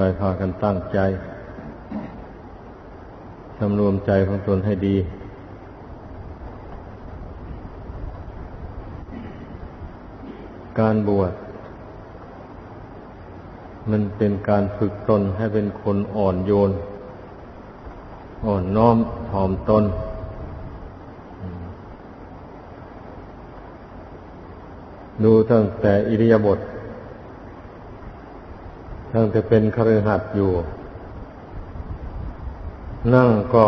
ไปพากันตั้งใจสำรวมใจของตนให้ดี การบวชมันเป็นการฝึกตนให้เป็นคนอ่อนโยน อ่อนน้อมถ่อมตน ดูตั้งแต่อิริยาบถ ตั้งแต่เป็นคฤหัสถ์อยู่ นั่งก็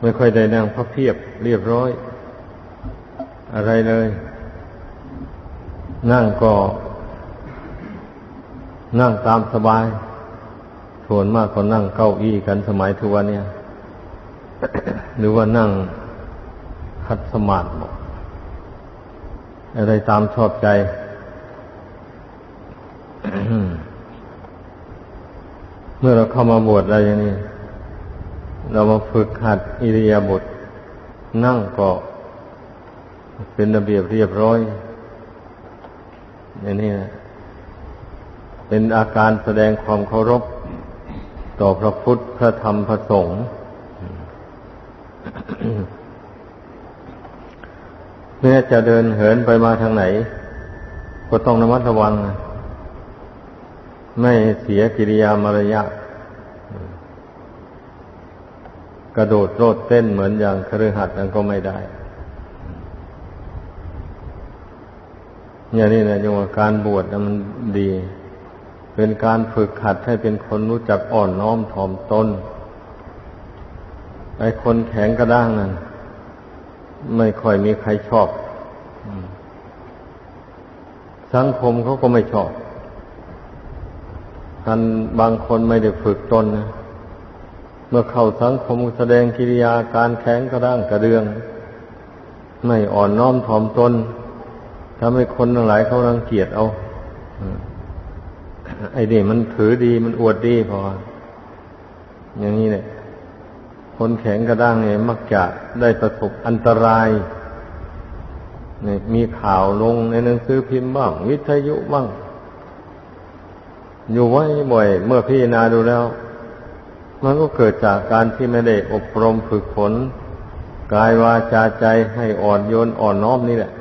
ไม่ค่อยได้นั่งพับเพียบเรียบร้อย อะไรเลย นั่งก็ นั่งตามสบายส่วนมากก็นั่งเก้าอี้กันสมัยทุกวันเนี่ยหรือว่านั่งคัดสมาธิอะไรตามชอบใจ เมื่อเราเข้ามาบวชอะไรอย่างนี้ เรามาฝึกหัดอิริยาบถนั่งก็เป็นระเบียบเรียบร้อยอย่างนี้นะเป็นอาการแสดงความเคารพต่อพระพุทธพระธรรมพระสงฆ์แม้จะเดินเหินไปมาทางไหน ก็ต้องระมัดระวัง ไม่เสียกิริยามารยาทกระโดดโลดเต้นเหมือนอย่างครือหัดนั้นก็ไม่ได้ อย่างนี้นะจังว่าการบวชมันดี เป็นการฝึกหัดให้เป็นคนรู้จักอ่อนน้อมถ่อมตนไอ้คนแข็งกระด้างนั้นไม่ค่อยมีใครชอบ สังคมเขาก็ไม่ชอบ ท่านบางคนไม่ได้ฝึกตนนะเมื่อเข้าสังคมแสดงกิริยาการแข็งกระด้างกระเดือง ไม่อ่อนน้อมถ่อมตนทำให้คนหลายเขารังเกียจเอาไอ้นี่มันถือดีมันอวดดีพอ อย่างนี้เนี่ยคนแข็งกระด้างเนี่ยมักจะได้ประสบอันตรายเนี่ยมีข่าวลงในหนังสือพิมพ์บ้าง วิทยุบ้าง อยู่ไว้บ่อย เมื่อพี่นาดูแล้ว มันก็เกิดจากการที่ไม่ได้อบรมฝึกฝนกายวาจาใจให้อ่อนโยนอ่อนน้อมนี่แหละ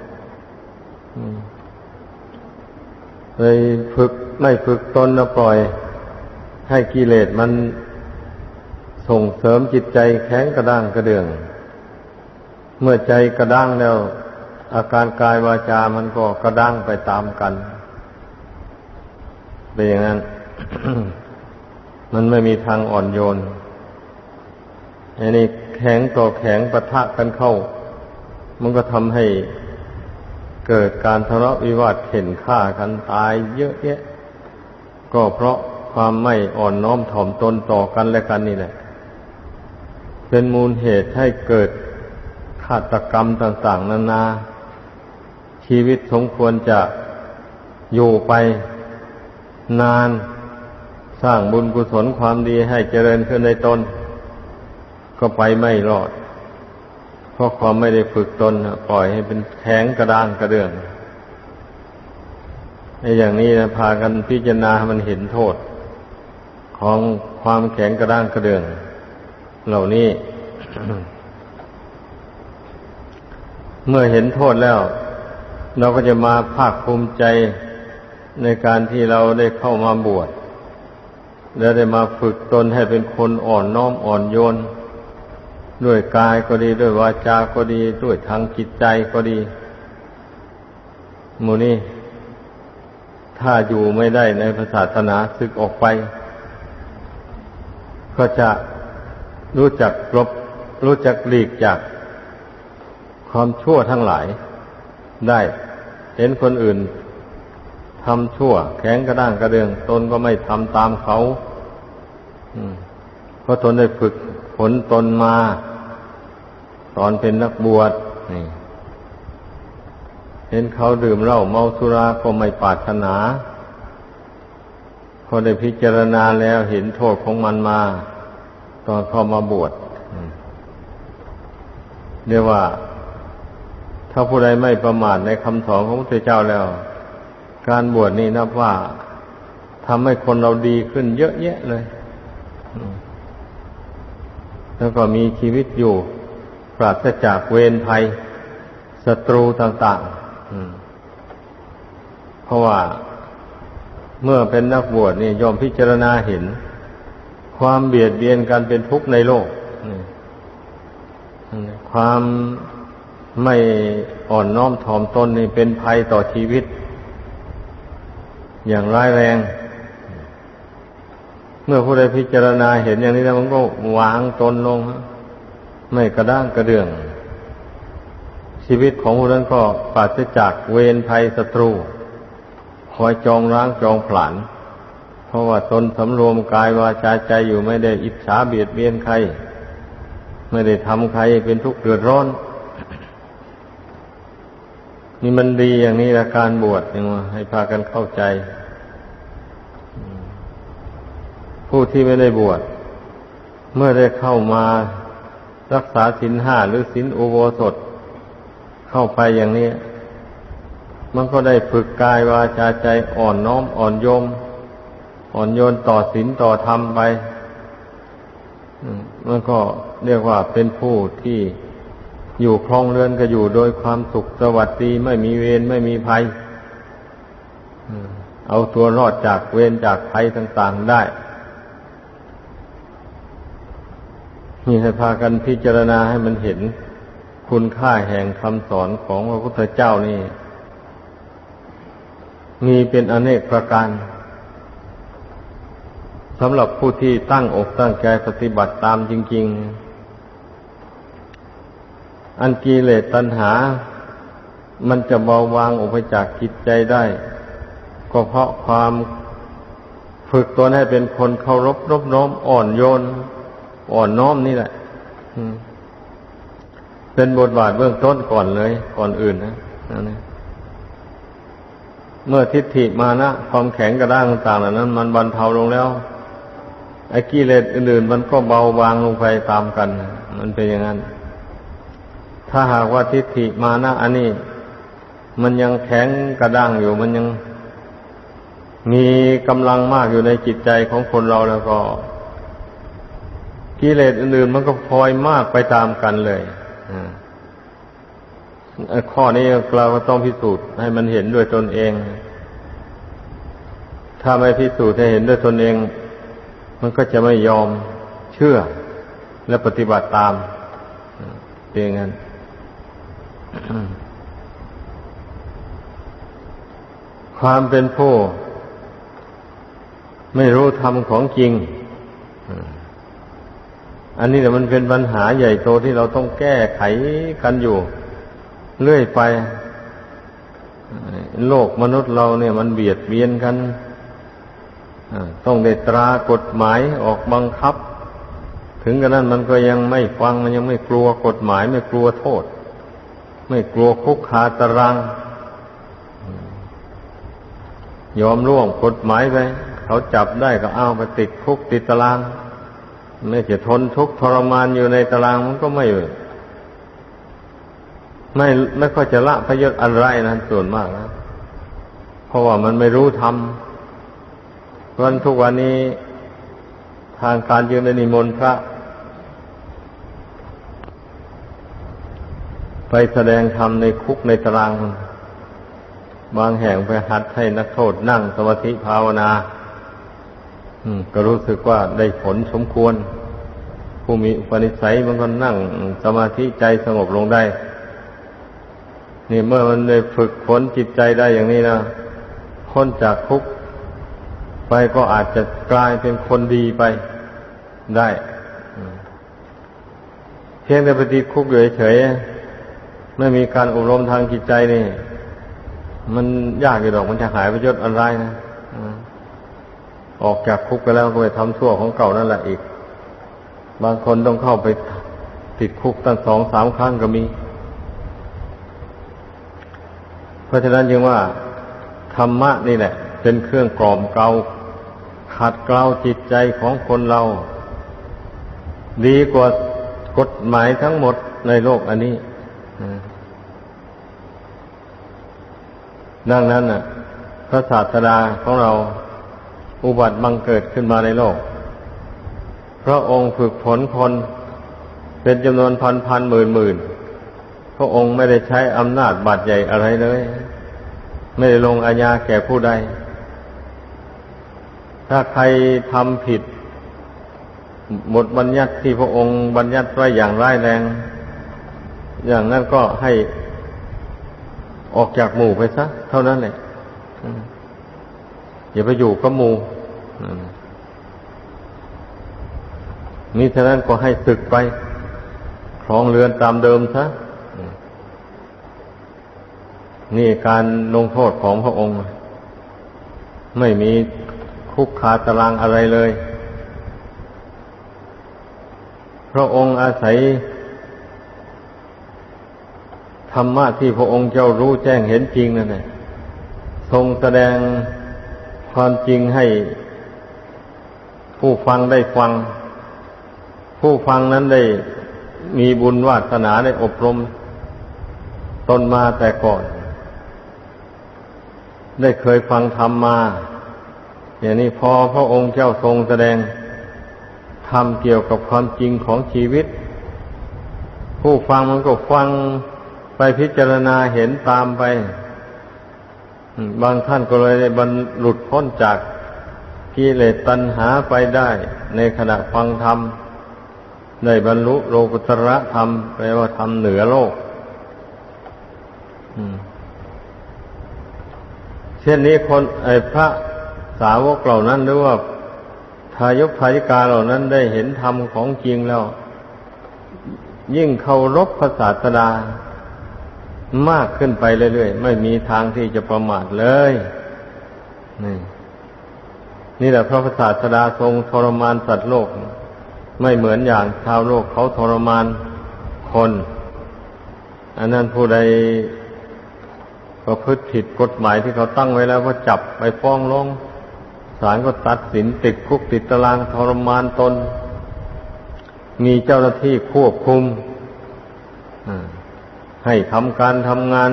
เลยฝึกไม่ฝึกตนนะปล่อย ให้กิเลสมันส่งเสริมจิตใจแข็งกระด้างกระเดือง เมื่อใจกระด้างแล้ว อาการกายวาจามันก็กระด้างไปตามกัน เป็นอย่างนั้น มันไม่มีทางอ่อนโยนอันนี้แข็งต่อแข็งปะทะกันเข้า มันก็ทำให้เกิดการทะเลาะวิวาทเข็นฆ่ากันตายเยอะแยะ ก็เพราะความไม่อ่อนน้อมถ่อมตนต่อกันและกันนี่แหละ เป็นมูลเหตุให้เกิดฆาตกรรมต่าง ๆ นานา ชีวิตสมควรจะอยู่ไป นานสร้างบุญกุศลความดีให้เจริญขึ้นในตน ก็ไปไม่รอด เพราะความไม่ได้ฝึกตนปล่อยให้เป็นแข็งกระด้างกระเดื่องในอย่างนี้นะพากันพิจารณามันเห็นโทษ ของความแข็งกระด้างกระเดื่อง เหล่านี้ เมื่อเห็นโทษแล้ว เราก็จะมาภาคภูมิใจ ในการที่เราได้เข้ามาบวชและได้มาฝึกตนให้เป็นคนอ่อนน้อมอ่อนโยน ด้วยกายก็ดีด้วยวาจาก็ดีด้วยทางจิตใจก็ดีมูนี่ถ้าอยู่ไม่ได้ในศาสนาศึกออกไป ก็จะรู้จักลบรู้จักหลีกจากความชั่วทั้งหลายได้ เห็นคนอื่น ทำชั่ว แข็งกระด้างกระเดือง ตนก็ไม่ทำตามเขาเพราะตนได้ฝึกฝนตนมา ตอนเป็นนักบวชนี่เห็นเขาดื่มเหล้าเมาสุราก็ไม่ปรารถนาพอได้พิจารณาแล้วเห็นโทษของมันมา ตอนเข้ามาบวชเรียกว่า ถ้าผู้ใดไม่ประมาทในคำสอนของพระพุทธเจ้าแล้ว การบวชนี่นับว่าทำให้คนเราดีขึ้นเยอะแยะเลย แล้วก็มีชีวิตอยู่ปราศจากเวรภัยศัตรูต่างๆเพราะว่าเมื่อเป็นนักบวชนี่ยอมพิจารณาเห็น ความเบียดเบียนกันเป็นทุกข์ในโลก ความไม่อ่อนน้อมถ่อมตนนี่เป็นภัยต่อชีวิต อย่างร้ายแรง เมื่อผู้ใดพิจารณาเห็นอย่างนี้แล้วมันก็วางตนลง ไม่กระด้างกระเดื่อง ชีวิตของผู้นั้นก็ปราศจากเวรภัยศัตรู คอยจองร้างจองผลาญเพราะว่าตนสำรวมกายวาจาใจอยู่ไม่ได้อิจฉาเบียดเบียนใคร ไม่ได้ทำใครเป็นทุกข์เดือดร้อน นี่มันดีอย่างนี้ละการบวชนี่ว่าให้พากันเข้าใจ ผู้ที่ไม่ได้บวชเมื่อได้เข้ามารักษาศีลห้าหรือศีลอุโบสถ เข้าไปอย่างนี้ มันก็ได้ฝึกกายวาจาใจอ่อนน้อมอ่อนโยม อ่อนโยนต่อศีลต่อธรรมไปมันก็เรียกว่าเป็นผู้ที่ อยู่ครองเรือนก็อยู่โดยความสุขสวัสดีไม่มีเวรไม่มีภัยเอาตัวรอดจากเวรจากภัยต่าง ๆได้ นี่ให้พากันพิจารณาให้มันเห็นคุณค่าแห่งคำสอนของพระพุทธเจ้านี่ มีเป็นอเนกประการสำหรับผู้ที่ตั้งอกตั้งใจปฏิบัติตามจริง ๆ อันกิเลสตัณหา มันจะเบาบางออกไปจากจิตใจได้ ก็เพราะความฝึกตัวให้เป็นคนเคารพรบน้อมอ่อนโยน อ่อนน้อมนี่แหละเป็นบทบาทเบื้องต้นก่อนเลย ก่อนอื่นนะนั่นเองเมื่อทิฏฐิมานะความแข็งกระด้างต่างๆเหล่านั้น มันบรรเทาลงแล้ว ไอ้กิเลสอื่นๆ มันก็เบาบางลงไปตามกัน มันเป็นอย่างนั้น ถ้าหากว่าทิฏฐิมานะอันนี้ มันยังแข็งกระด้างอยู่มันยังมีกำลังมากอยู่ในจิตใจของคนเราแล้วก็กิเลสอื่นๆมันก็พลอยมากไปตามกันเลยข้อนี้เราก็ต้องพิสูจน์ให้มันเห็นด้วยตนเอง ถ้าไม่พิสูจน์ให้เห็นด้วยตนเอง มันก็จะไม่ยอมเชื่อและปฏิบัติตามเป็นอย่างนั้น ความเป็นผู้ไม่รู้ธรรมของจริง อันนี้แหละมันเป็นปัญหาใหญ่โตที่เราต้องแก้ไขกันอยู่ เรื่อยไป โลกมนุษย์เราเนี่ยมันเบียดเบียนกัน ต้องได้ตรากฎหมายออกบังคับ ถึงกระนั้นมันก็ยังไม่ฟังมันยังไม่กลัวกฎหมายไม่กลัวโทษ ไม่กลัวคุกคาตาราง ยอมร่วงกฎหมายไป เขาจับได้ก็เอาไปติดคุกติดตาราง ไม่จะทนทุกข์ทรมานอยู่ในตารางมันก็ไม่ ไม่ไม่ค่อยจะละพยศอะไรนะส่วนมากนะเพราะว่ามันไม่รู้ทำวันทุกวันนี้ทางการยืนในนิมนต์พระ ไปแสดงธรรมในคุกในตาราง บางแห่งไปหัดให้นักโทษนั่งสมาธิภาวนาก็รู้สึกว่าได้ผลสมควร ผู้มีอุปนิสัยมันก็นั่งสมาธิใจสงบลงได้ นี่เมื่อมันได้ฝึกฝนจิตใจได้อย่างนี้นะพ้นจากคุก ไปก็อาจจะกลายเป็นคนดีไปได้เพียงแต่ปฏิคุกอยู่เฉยๆ ไม่มีการอบรมทางจิตใจนี่ มันยากอยู่ดอกมันจะหายไปยศอะไรนะออกจากคุกไปแล้วก็ไปทำชั่วของเก่านั่นแหละอีก บางคนต้องเข้าไปติดคุกตั้งสองสามครั้งก็มี เพราะฉะนั้นจึงว่า ธรรมะนี่แหละ เป็นเครื่องกล่อมเกลาขัดเกลาจิตใจของคนเรา ดีกว่ากฎหมายทั้งหมดในโลกอันนี้ ดังนั้นน่ะ พระศาสดาของเราอุบัติบังเกิดขึ้นมาในโลก พระองค์ฝึกฝนคน เป็นจำนวนพันพันหมื่นหมื่นพระองค์ไม่ได้ใช้อำนาจบาดใหญ่อะไรเลย ไม่ได้ลงอาญาแก่ผู้ใด ถ้าใครทำผิดบทบัญญัติที่พระองค์บัญญัติไว้อย่างร้ายแรง อย่างนั้นก็ให้ออกจากหมู่ไปซะ เท่านั้นแหละอย่าไปอยู่กับหมู่อืมมิฉะนั้นก็ให้ศึกไปครองเรือนตามเดิมซะนี่การลงโทษของพระองค์ ไม่มีคุกคาตารางอะไรเลย พระองค์อาศัย ธรรมะที่พระองค์เจ้ารู้แจ้งเห็นจริงนั่นแหละทรงแสดงความจริงให้ผู้ฟังได้ฟัง ผู้ฟังนั้นได้มีบุญวาสนาได้อบรมตนมาแต่ก่อน ได้เคยฟังธรรมมา อย่างนี้พอพระองค์เจ้าทรงแสดงธรรมเกี่ยวกับความจริงของชีวิต ผู้ฟังมันก็ฟัง ไปพิจารณาเห็นตามไป บางท่านก็เลยบรรลุดพ้นจากกิเลสตัณหาไปได้ ในขณะฟังธรรมได้บรรลุโลกุตระธรรมแปลว่าธรรมเหนือโลกเช่นนี้คนไอ้พระสาวกเหล่านั้นหรือว่าทายกทายิกาเหล่านั้นได้เห็นธรรมของจริงแล้ว ยิ่งเคารพพระศาสดา มากขึ้นไปเรื่อยๆ ไม่มีทางที่จะประมาทเลย นี่นี่แหละพระศาสดาทรงทรมานสัตว์โลก ไม่เหมือนอย่างชาวโลกเขาทรมานคน อันนั้นผู้ใดประพฤติผิดกฎหมายที่เขาตั้งไว้แล้วก็จับไปฟ้องร้องศาลก็ตัดสินติดคุกติดตารางทรมานตน มีเจ้าหน้าที่ควบคุม ให้ทำการทำงาน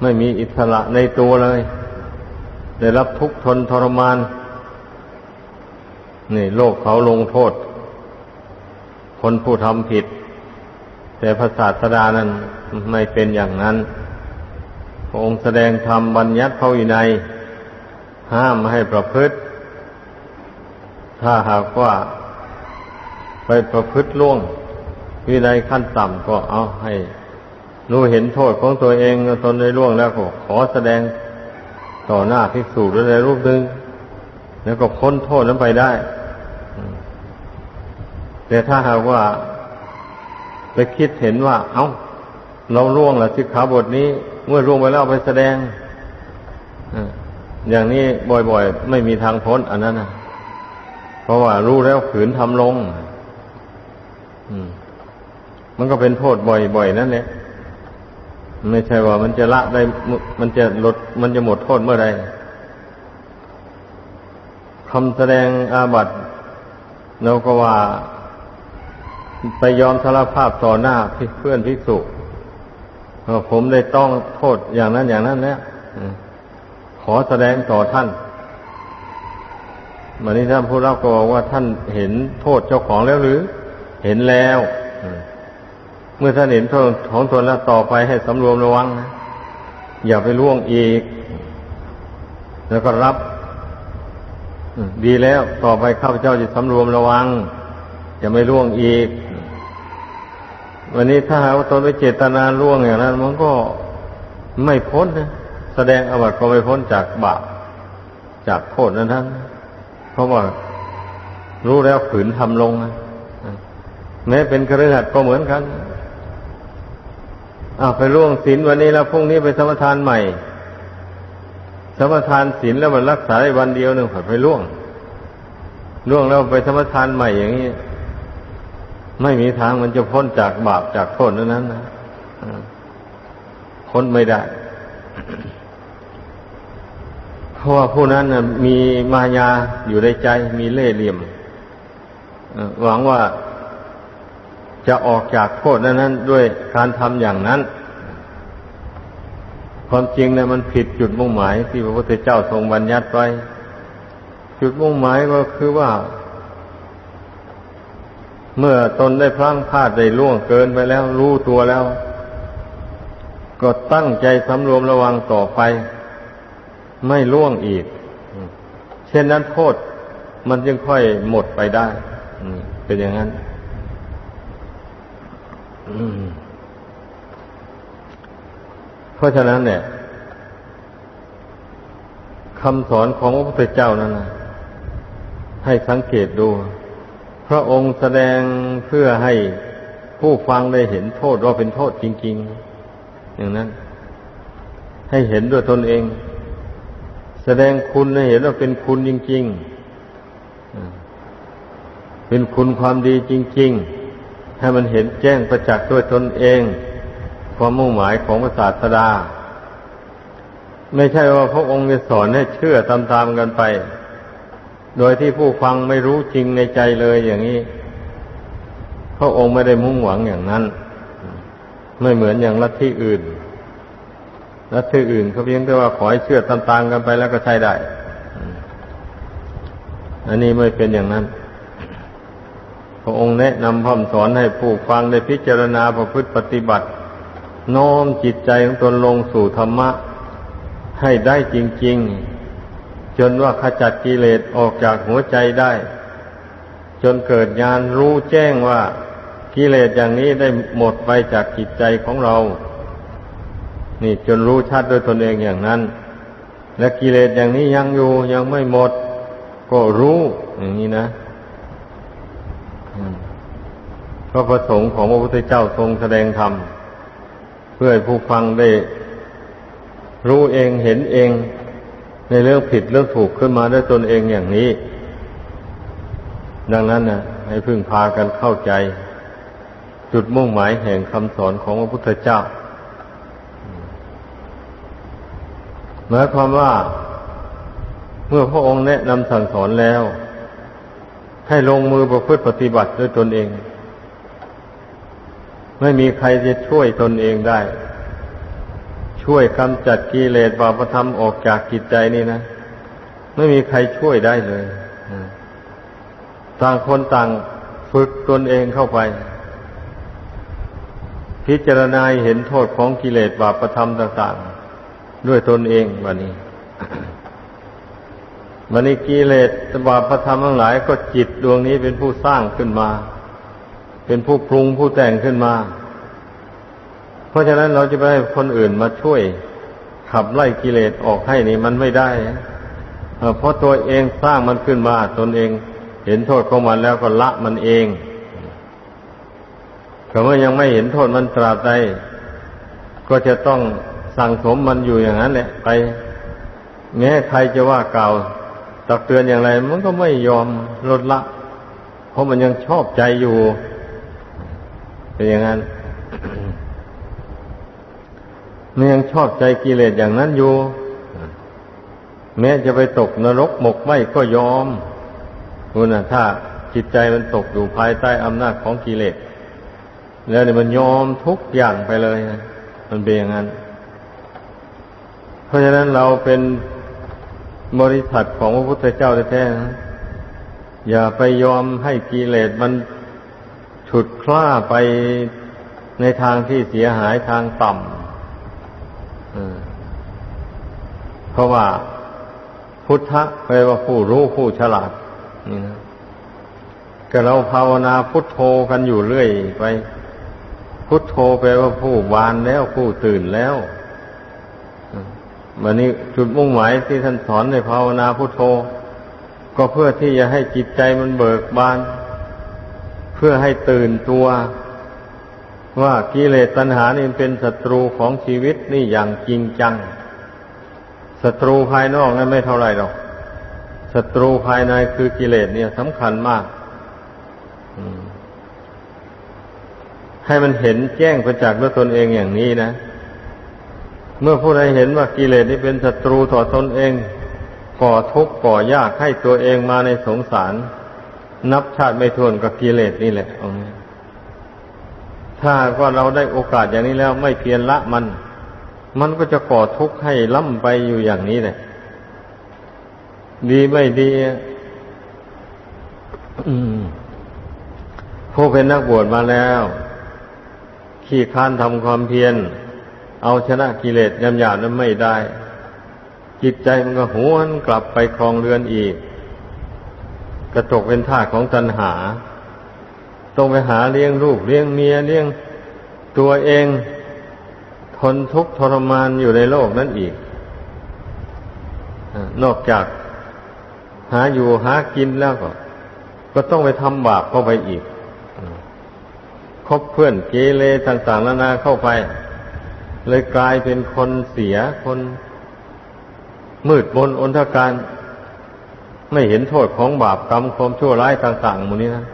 ไม่มีอิสระในตัวเลย ได้รับทุกข์ทนทรมาน นี่โลกเขาลงโทษ คนผู้ทำผิด แต่พระศาสดานั้นไม่เป็นอย่างนั้น พระองค์แสดงธรรมบัญญัติพระวินัยห้ามไม่ให้ประพฤติ ถ้าหากว่า ไปประพฤติล่วง วินัยขั้นต่ำก็เอาให้ รู้เห็นโทษของตัวเองตนได้ล่วงแล้วก็ขอแสดงต่อหน้าภิกษุด้วยในรูปหนึ่งแล้วก็พ้นโทษนั้นไปได้ แต่ถ้าหากว่าไปคิดเห็นว่า เอา้า เราล่วงละสิกขาบทนี้ เมื่อล่วงไปแล้วไปแสดงอย่างนี้บ่อยๆ ไม่มีทางพ้น อันนั้นนะเพราะว่ารู้แล้วขืนทำลงมั มันก็เป็นโทษบ่อยๆนั่นแหละไม่ใช่ว่ามันจะละได้ มันจะลด มันจะหมดโทษเมื่อใดคำแสดงอาบัติเราก็ว่าไปยอมสารภาพต่อหน้าเพื่อนภิกษุผมได้ต้องโทษอย่างนั้นอย่างนั้นแล้วขอแสดงต่อท่านวันนี้ท่านผู้รับก็บอกว่าท่านเห็นโทษเจ้าของแล้วหรือ เห็นแล้ว เมื่อท่านเห็นโทษของตนแล้วต่อไปให้สำรวมระวังนะอย่าไปล่วงอีก แล้วก็รับดีแล้วต่อไปข้าพเจ้าจะสำรวมระวัง จะไม่ล่วงอีก วันนี้ถ้าหากว่าตนไปเจตนาล่วงอย่างนั้น มันก็ไม่พ้นนะแสดงอวัตก็ไม่พ้นจากบาปจากโทษนั้นทั้งเพราะว่ารู้แล้วขืนทำลงนะแม้เป็นกระหัดก็เหมือนกัน อ้าวไปล่วงศีลวันนี้แล้วพรุ่งนี้ไปสมทานใหม่ สมทานศีลแล้วมันรักษาได้วันเดียวหนึ่งผ่านไปล่วงล่วงแล้วไปสมทานใหม่อย่างนี้ ไม่มีทางมันจะพ้นจากบาปจากโทษนั้นนะพ้นไม่ได้เพราะว่าผู้นั้นมีมายาอยู่ในใจมีเล่ห์เหลี่ยมหวังว่า จะออกจากโทษนั้นด้วยการทำอย่างนั้น ความจริงเนี่ยมันผิดจุดมุ่งหมายที่พระพุทธเจ้าทรงบัญญัติไว้ จุดมุ่งหมายก็คือว่า เมื่อตนได้พลั้งพลาดได้ล่วงเกินไปแล้ว รู้ตัวแล้ว ก็ตั้งใจสำรวมระวังต่อไป ไม่ล่วงอีก เช่นนั้นโทษมันจึงค่อยหมดไปได้เป็นอย่างนั้น เพราะฉะนั้นเนี่ยคำสอนของพระพุทธเจ้านั้นนะให้สังเกตดู พระองค์แสดงเพื่อให้ผู้ฟังได้เห็นโทษว่าเป็นโทษจริง ๆ อย่างนั้น ให้เห็นด้วยตนเอง แสดงคุณให้เห็นว่าเป็นคุณจริง ๆ เป็นคุณความดีจริง ๆ ให้มันเห็นแจ้งประจักษ์ด้วยตนเอง ความมุ่งหมายของพระศาสดา ไม่ใช่ว่าพระองค์จะสอนให้เชื่อตามๆกันไป โดยที่ผู้ฟังไม่รู้จริงในใจเลยอย่างนี้ พระองค์ไม่ได้มุ่งหวังอย่างนั้น ไม่เหมือนอย่างลัทธิอื่นลัทธิอื่นเขาเพียงแต่ว่าขอให้เชื่อตามๆกันไปแล้วก็ใช้ได้ อันนี้ไม่เป็นอย่างนั้น พระองค์แนะนำพร่ำสอนให้ผู้ฟังได้พิจารณาประพฤติปฏิบัติ โน้มจิตใจของตนลงสู่ธรรมะ ให้ได้จริง ๆ จนว่าขจัดกิเลสออกจากหัวใจได้ จนเกิดญาณรู้แจ้งว่ากิเลสอย่างนี้ได้หมดไปจากจิตใจของเรา นี่จนรู้ชัดด้วยตนเองอย่างนั้น และกิเลสอย่างนี้ยังอยู่ยังไม่หมด ก็รู้อย่างนี้นะ พระประสงค์ของพระพุทธเจ้าทรงแสดงธรรม เพื่อให้ผู้ฟังได้รู้เองเห็นเอง ในเรื่องผิดเรื่องถูกขึ้นมาด้วยตนเองอย่างนี้ ดังนั้นนะให้พึ่งพากันเข้าใจ จุดมุ่งหมายแห่งคำสอนของพระพุทธเจ้าหมายความว่า เมื่อพระองค์แนะนำสั่งสอนแล้ว ให้ลงมือประพฤติปฏิบัติด้วยตนเอง ไม่มีใครจะช่วยตนเองได้ ช่วยกำจัดกิเลสบาปธรรมออกจากจิตใจนี่นะ ไม่มีใครช่วยได้เลยต่างคนต่างฝึกตนเองเข้าไป พิจารณาเห็นโทษของกิเลสบาปธรรมต่าง ๆ ด้วยตนเองวันนี้ มันนี้กิเลสบาปธรรมทั้งหลายก็จิตดวงนี้เป็นผู้สร้างขึ้นมา เป็นผู้ปรุงผู้แต่งขึ้นมา เพราะฉะนั้นเราจะไปให้คนอื่นมาช่วย ขับไล่กิเลสออกให้นี่มันไม่ได้เพราะตัวเองสร้างมันขึ้นมาตนเองเห็นโทษของมันแล้วก็ละมันเองแต่เมื่อยังไม่เห็นโทษมันตราบใดก็จะต้องสั่งสมมันอยู่อย่างนั้นแหละไป แม้ใครจะว่ากล่าว ตักเตือนอย่างไร มันก็ไม่ยอมลดละ เพราะมันยังชอบใจอยู่ เป็นอย่างนั้นมันยังชอบใจกิเลสอย่างนั้นอยู่ แม้จะไปตกนรกหมกไหมก็ยอมคุณนะถ้าจิตใจมันตกอยู่ภายใต้อำนาจของกิเลสแล้วเนี่ยมันยอมทุกอย่างไปเลยนะมันเป็นอย่างนั้น เพราะฉะนั้นเราเป็น บริษัทของพระพุทธเจ้าแท้ๆนะอย่าไปยอมให้กิเลสมันฉุดคล้าไปในทางที่เสียหายทางต่ำเพราะว่าพุทธะแปลว่าผู้รู้ผู้ฉลาด นี่นะก็เราภาวนาพุทโธกันอยู่เรื่อยไป พุทโธแปลว่าผู้วานแล้วผู้ตื่นแล้ว วันนี้จุดมุ่งหมายที่ท่านสอนในภาวนาพุทโธ ก็เพื่อที่จะให้จิตใจมันเบิกบาน เพื่อให้ตื่นตัว ว่ากิเลสตัณหานี่เป็นศัตรูของชีวิตนี่อย่างจริงจังศัตรูภายนอกนั้นไม่เท่าไรหรอกศัตรูภายในคือกิเลสเนี่ยสำคัญมากให้มันเห็นแจ้งประจักษ์ด้วยตนเองอย่างนี้นะ เมื่อผู้ใดเห็นว่ากิเลสนี้เป็นศัตรูต่อตนเอง ก่อทุกข์ก่อยากให้ตัวเองมาในสงสาร นับชาติไม่ทวนกับกิเลสนี่แหละเอาถ้าเราได้โอกาสอย่างนี้แล้วไม่เพียรละมัน มันก็จะก่อทุกข์ให้ล่ำไปอยู่อย่างนี้แหละ ดีไม่ดีผู้เป็นนักบวชมาแล้ว ขี้ค้านทำความเพียร เอาชนะกิเลสยำหยาบนั้นไม่ได้ จิตใจมันก็หวนกลับไปครองเรือนอีก กระตกเป็นท่าของตัณหา ต้องไปหาเลี้ยงลูกเลี้ยงเมียเลี้ยงตัวเองทนทุกข์ทรมานอยู่ในโลกนั้นอีก นอกจากหาอยู่หากินแล้วก็ ก็ต้องไปทำบาปเข้าไปอีกคบเพื่อนเกเรต่าง ๆ นานาเข้าไป เลยกลายเป็นคนเสียคนมืดบนอนทการ ไม่เห็นโทษของบาปกรรมความชั่วร้ายต่างๆหมูนี้นะ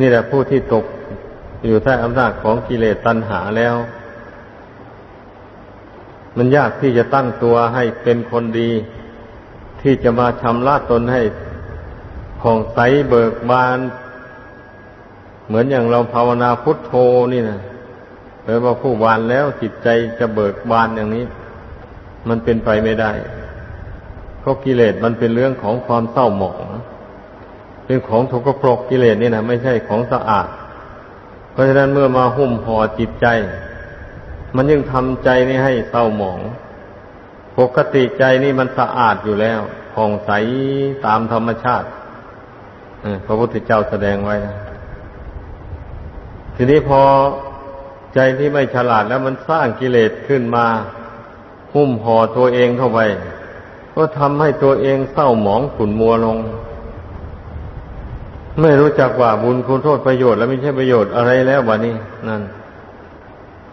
นี่แหละผู้ที่ตกอยู่ใต้อำนาจของกิเลสตัณหาแล้ว มันยากที่จะตั้งตัวให้เป็นคนดี ที่จะมาชำระตนให้ผ่องใสเบิกบาน เหมือนอย่างเราภาวนาพุทโธนี่นะ แปลว่าผู้วานแล้วจิตใจจะเบิกบานอย่างนี้ มันเป็นไปไม่ได้ เพราะกิเลสมันเป็นเรื่องของความเศร้าหมอง เป็นของทุกข์ปรกกิเลสนี่นะไม่ใช่ของสะอาด เพราะฉะนั้นเมื่อมาหุ้มห่อจิตใจ มันยังทำใจนี่ให้เศร้าหมอง ปกติใจนี่มันสะอาดอยู่แล้วผ่องใสตามธรรมชาติพระพุทธเจ้าแสดงไว้นะทีนี้พอ ใจที่ไม่ฉลาดแล้วมันสร้างกิเลสขึ้นมา หุ้มห่อตัวเองเข้าไป ก็ทำให้ตัวเองเศร้าหมองขุ่นมัวลง ไม่รู้จักว่าบุญคุณโทษประโยชน์ และไม่ใช่ประโยชน์อะไรแล้ววะนี่นั่น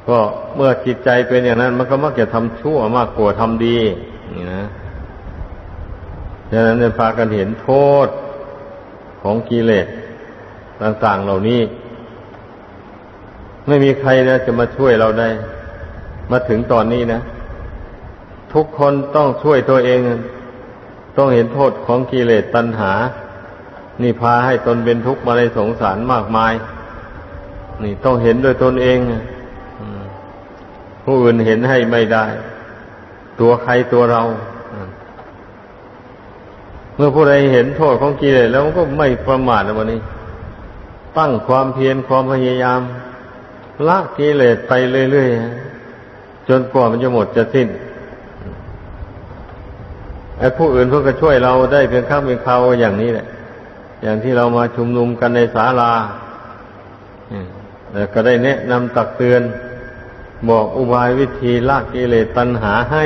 ก็เมื่อจิตใจเป็นอย่างนั้น มันก็มักจะทำชั่วมากกว่าทำดี นี่นะดังนั้นจะพากันเห็นโทษของกิเลสต่าง ๆ เหล่านี้ ไม่มีใครนะจะมาช่วยเราได้ มาถึงตอนนี้นะ ทุกคนต้องช่วยตัวเอง ต้องเห็นโทษของกิเลสตัณหา นี่พาให้ตนเป็นทุกข์มาในสงสารมากมาย นี่ต้องเห็นด้วยตนเองผู้อื่นเห็นให้ไม่ได้ ตัวใครตัวเราเมื่อผู้ใดเห็นโทษของกิเลสแล้วก็ไม่ประมาทในวันนี้ ตั้งความเพียรความพยายาม ละกิเลสไปเรื่อยๆจนกว่ามันจะหมดจะสิ้นไอ้ผู้อื่นเพื่อก็ช่วยเราได้เพียงข้างเป็นคราวอย่างนี้แหละ อย่างที่เรามาชุมนุมกันในศาลาก็ได้แนะนำตักเตือน บอกอุบายวิธีละกิเลสตัณหาให้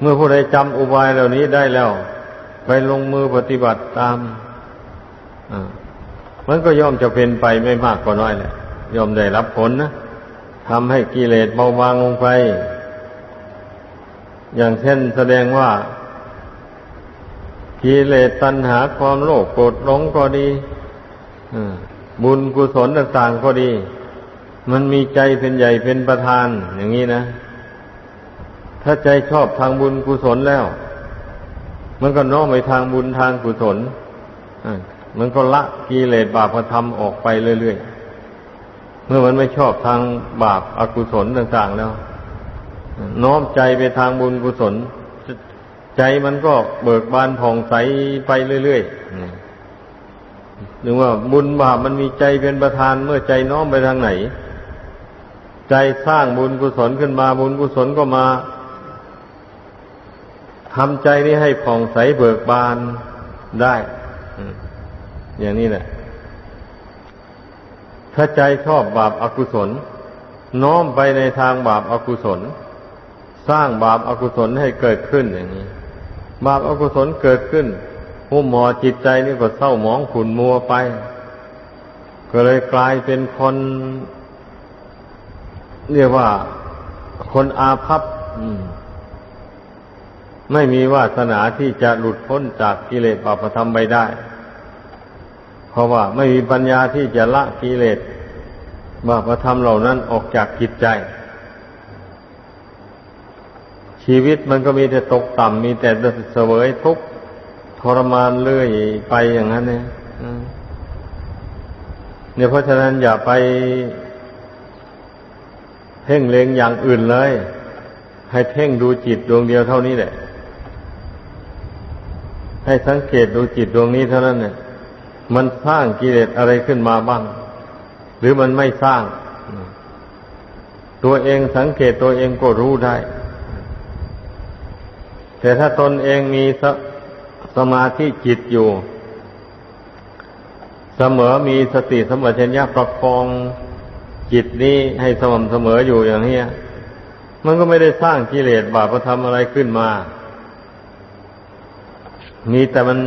เมื่อผู้ใดจำอุบายเหล่านี้ได้แล้ว ไปลงมือปฏิบัติตาม มันก็ย่อมจะเป็นไปไม่มากก็น้อยแหละย่อมได้รับผลนะทำให้กิเลสเบาบางลงไป อย่างเช่นแสดงว่ากิเลสตัณหาความโลภโกรธหลงก็ดีบุญกุศลต่างๆก็ดี มันมีใจเป็นใหญ่เป็นประธานอย่างนี้นะ ถ้าใจชอบทางบุญกุศลแล้ว มันก็น้อมไปทางบุญทางกุศล มันก็ละกิเลสบาปธรรมออกไปเรื่อยๆ เมื่อมันไม่ชอบทางบาปอากุศลต่าง ๆ แล้ว น้อมใจไปทางบุญกุศล ใจมันก็เบิกบานผ่องใสไปเรื่อยๆหรือว่าบุญบาปมันมีใจเป็นประธานเมื่อใจน้อมไปทางไหน ใจสร้างบุญกุศลขึ้นมาบุญกุศลก็มาทำใจนี้ให้ผ่องใสเบิกบานได้ อย่างนี้แหละถ้าใจชอบบาปอากุศล น้อมไปในทางบาปอากุศล สร้างบาปอากุศลให้เกิดขึ้นอย่างนี้ บาปอากุศลเกิดขึ้นผู้หมอจิตใจนี่ก็เศร้าหมองขุ่นมัวไป ก็เลยกลายเป็นคนเรียกว่าคนอาภัพไม่มีวาสนาที่จะหลุดพ้นจากกิเลสบาปธรรมไปได้ เพราะว่าไม่มีปัญญาที่จะละกิเลสบาปธรรมเหล่านั้นออกจากจิตใจ ชีวิตมันก็มีแต่ตกต่ำมีแต่เสวยทุกข์ทรมานเรื่อยไปอย่างนั้นเนี่ยเนี่ยเพราะฉะนั้นอย่าไปเพ่งเล็งอย่างอื่นเลย ให้เพ่งดูจิตดวงเดียวเท่านี้แหละ ให้สังเกตดูจิตดวงนี้เท่านั้นเนี่ย มันสร้างกิเลสอะไรขึ้นมาบ้าง หรือมันไม่สร้าง ตัวเองสังเกตตัวเองก็รู้ได้ แต่ถ้าตนเองมีสสมาธิจิตอยู่ เสมอมีสติสมบัติญญาประคองจิตนี้ให้สม่ำเสมออยู่อย่างนี้มันก็ไม่ได้สร้างกิเลสบาปธรรมอะไรขึ้นมา มีแต่มัน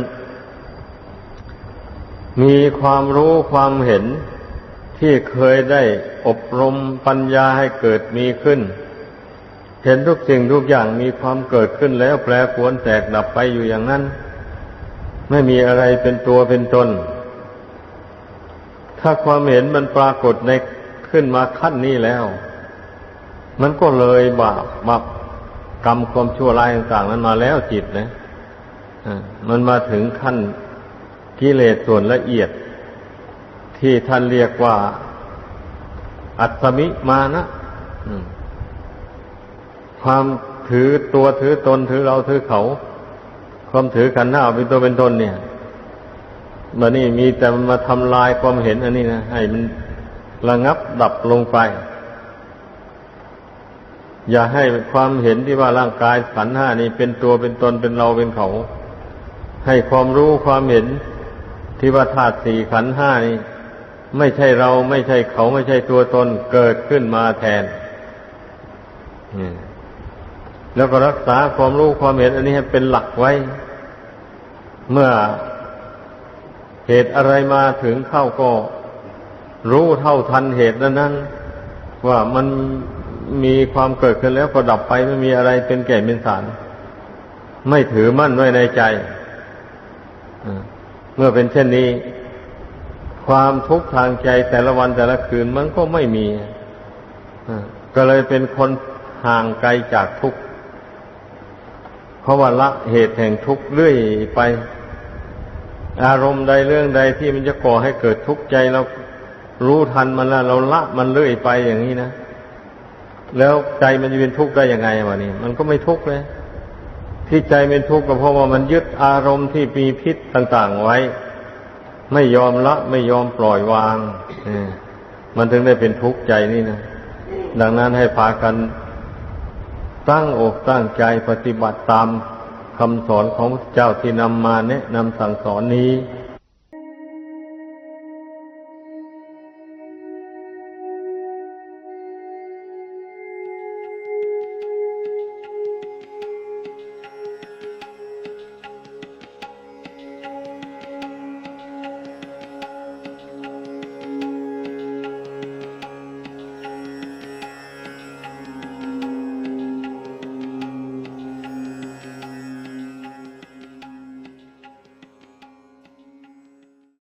มีความรู้ความเห็นที่เคยได้อบรมปัญญาให้เกิดมีขึ้น เห็นทุกสิ่งทุกอย่างมีความเกิดขึ้นแล้วแปรปรวนแตกดับไปอยู่อย่างนั้น ไม่มีอะไรเป็นตัวเป็นตน ถ้าความเห็นมันปรากฏในขึ้นมาขั้นนี้แล้ว มันก็เลยบาปบาปกรรมความชั่วร้ายต่างๆ นั้นมาแล้วจิตนะมันมาถึงขั้น กิเลสส่วนละเอียด ที่ท่านเรียกว่า อัตมิมานะความถือตัวถือตนถือเราถือเขา ความถือขันธ์หน้าเป็นตัวเป็นตนเนี่ยมันนี่มีแต่มาทำลายความเห็นอันนี้นะให้มันระงับดับลงไป อย่าให้ความเห็นที่ว่าร่างกายขันธ์ห้านี่เป็นตัวเป็นตนเป็นเราเป็นเขา ให้ความรู้ความเห็น ที่ว่าธาตุสี่ขันห้านี่ไม่ใช่เราไม่ใช่เขาไม่ใช่ตัวตนเกิดขึ้นมาแทนแล้วก็รักษาความรู้ความเห็นอันนี้ให้เป็นหลักไว้ เมื่อเหตุอะไรมาถึงเข้าก็ รู้เท่าทันเหตุนั้นนั้นว่ามันมีความเกิดขึ้นแล้วก็ดับไปไม่มีอะไรเป็นแก่เป็นสาร ไม่ถือมั่นไว้ในใจ เมื่อเป็นเช่นนี้ ความทุกข์ทางใจแต่ละวันแต่ละคืนมันก็ไม่มีก็เลยเป็นคนห่างไกลจากทุกข์เพราะว่าละเหตุแห่งทุกข์เรื่อยไป อารมณ์ใดเรื่องใดที่มันจะก่อให้เกิดทุกข์ใจเรารู้ทันมันแล้วเราละมันเรื่อยไปอย่างนี้นะแล้วใจมันจะเป็นทุกข์ได้ยังไงวะนี่มันก็ไม่ทุกข์เลย ที่ใจเป็นทุกข์ก็เพราะว่ามันยึดอารมณ์ที่มีพิษต่าง ๆไว้ ไม่ยอมละ ไม่ยอมปล่อยวางมันถึงได้เป็นทุกข์ใจนี่นะดังนั้นให้พากันตั้งอกตั้งใจปฏิบัติตามคำสอนของพระเจ้าที่นำมาแนะนำสั่งสอนนี้